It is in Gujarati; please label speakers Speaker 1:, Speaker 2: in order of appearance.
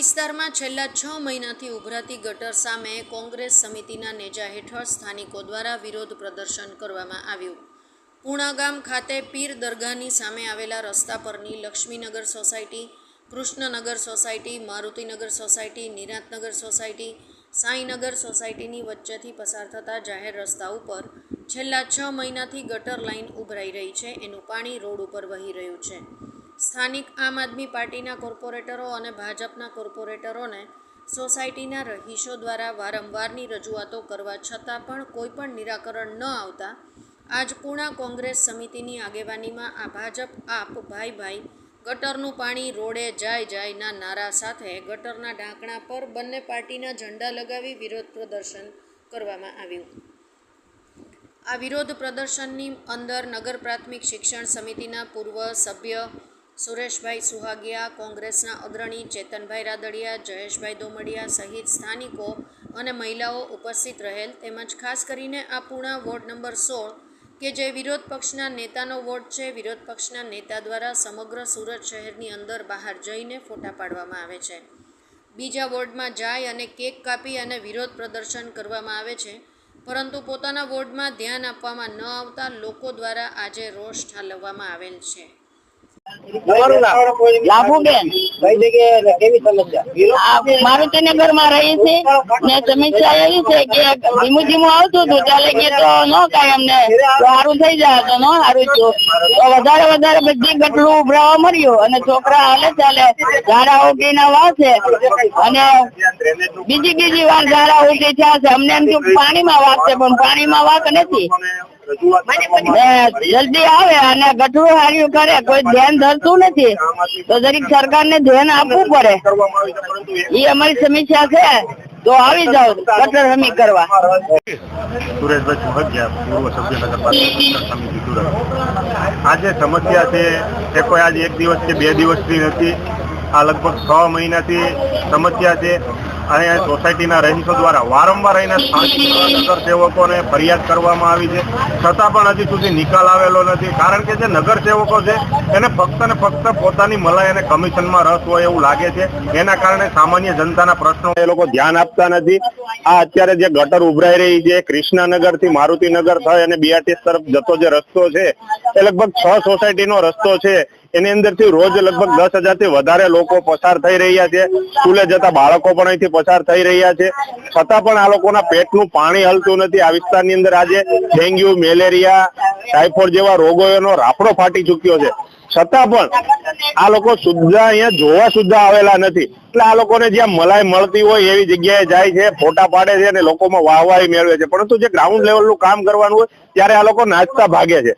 Speaker 1: વિસ્તારમાં છેલ્લા છ મહિનાથી ઉભરાતી ગટર સામે કોંગ્રેસ સમિતિના નેજા હેઠળ સ્થાનિકો દ્વારા વિરોધ પ્રદર્શન કરવામાં આવ્યું. પૂણા ગામ ખાતે પીર દરગાહની સામે આવેલા રસ્તા પરની Laxminagar society, Krishnanagar society, Marutinagar society, Niratnagar society, Sainagar સોસાયટીની વચ્ચેથી પસાર થતા જાહેર રસ્તા ઉપર છેલ્લા છ મહિનાથી ગટર લાઇન ઉભરાઈ રહી છે. એનું પાણી રોડ ઉપર વહી રહ્યું છે. સ્થાનિક આમ આદમી પાર્ટીના કોર્પોરેટરો અને ભાજપના કોર્પોરેટરોને સોસાયટીના રહીશો દ્વારા વારંવારની રજૂઆતો કરવા છતાં પણ કોઈ પણ નિરાકરણ ન આવતા, આજ પૂણા કોંગ્રેસ સમિતિની આગેવાનીમાં આ ભાજપ આપ, ભાઈ ભાઈ, ગટરનું પાણી રોડે જાય જાયના નારા સાથે ગટરના ઢાંકણા પર બંને પાર્ટીના ઝંડા લગાવી વિરોધ પ્રદર્શન કરવામાં આવ્યું. આ વિરોધ પ્રદર્શનની અંદર નગર પ્રાથમિક શિક્ષણ સમિતિના પૂર્વ સભ્ય સુરેશભાઈ સુહાગિયા, કોંગ્રેસના અગ્રણી ચેતનભાઈ રાદડિયા, જયેશભાઈ દોમડિયા સહિત સ્થાનિકો અને મહિલાઓ ઉપસ્થિત રહેલ. તેમજ ખાસ કરીને આ પૂણા વોર્ડ નંબર સોળ, કે જે વિરોધ પક્ષના નેતાનો વોર્ડ છે. વિરોધ પક્ષના નેતા દ્વારા સમગ્ર સુરત શહેરની અંદર બહાર જઈને ફોટા પાડવામાં આવે છે. બીજા વોર્ડમાં જાય અને કેક કાપી અને વિરોધ પ્રદર્શન કરવામાં આવે છે. પરંતુ પોતાના વોર્ડમાં ધ્યાન આપવામાં ન આવતા લોકો દ્વારા આજે રોષ ઠાલવવામાં આવેલ છે.
Speaker 2: લાભુબેન.
Speaker 3: કેવી સમસ્યા?
Speaker 2: માં રહી છે. ને સમસ્યા એવી છે કે ધીમું ધીમું આવતું હતું ચાલે કે તો ન કાંઈ અમને. સારું થઈ જાય તો ન સારું વધારે વધારે બધી ગટલું ઉભરાવા મળ્યું અને છોકરા હાલે ચાલે ઝાડા ઉગી ના વાસે. અને બીજી બીજી વાર ઝાડા ઉગી થયા છે. અમને એમ થયું પાણીમાં વાગશે પણ પાણીમાં વાક નથી. જલ્દી આવે અને ગટરું હાર્યું કરે કોઈ ધ્યાન ધરતું નથી. તો દરેક સરકારને ધ્યાન આપવું પડે. એ અમારી સમસ્યા છે. તો આવી જાઓ ગટર હમી કરવા.
Speaker 4: સુરેશભાઈ સુભગ્યા પૂર્વ સભ્ય નગરપાલિકા સમિતિ સુરત. આજે સમસ્યા છે તે કોઈ આજે એક દિવસ કે બે દિવસની નથી. આ લગભગ છ મહિનાથી સમસ્યા છે. અને સોસાયટીના રહીશો દ્વારા વારંવાર અહીંના સ્થાનિક નગરસેવકોને ફરિયાદ કરવામાં આવી છે. છતાં પણ હજી સુધી નિકાલ આવેલો નથી. કારણ કે જે નગરસેવકો છે, એને ફક્ત ને ફક્ત પોતાની મલાઈ અને કમિશનમાં રસ હોય એવું લાગે છે. એના કારણે સામાન્ય જનતાના પ્રશ્નો એ લોકો ધ્યાન આપતા નથી. આ અત્યારે જે ગટર ઉભરાઈ રહી છે કૃષ્ણાનગરથી મારુતિનગર થઈ અને બીઆરટીએસ તરફ જતો જે રસ્તો છે, એ લગભગ છ સોસાયટીનો રસ્તો છે. એની અંદરથી રોજ લગભગ દસ હજારથી વધારે લોકો પસાર થઈ રહ્યા છે. સ્કૂલે જતા બાળકો પણ અહીંથી પસાર થઈ રહ્યા છે. છતાં પણ આ લોકોના પેટનું પાણી હલતું નથી. આ વિસ્તારની અંદર આજે ડેન્ગ્યુ, મેલેરિયા ટાઇફોઇડ જેવા રોગોનો રાફડો ફાટી ચૂક્યો છે. છતાં પણ આ લોકો સુદ્ધા અહીંયા જોવા સુદ્ધા આવેલા નથી. એટલે આ લોકોને જ્યાં મલાઈ મળતી હોય એવી જગ્યાએ જાય છે, ફોટા પાડે છે અને લોકોમાં વાહવાહી મેળવે છે. પરંતુ જે ગ્રાઉન્ડ લેવલનું કામ કરવાનું હોય, ત્યારે આ લોકો નાચતા ભાગે છે.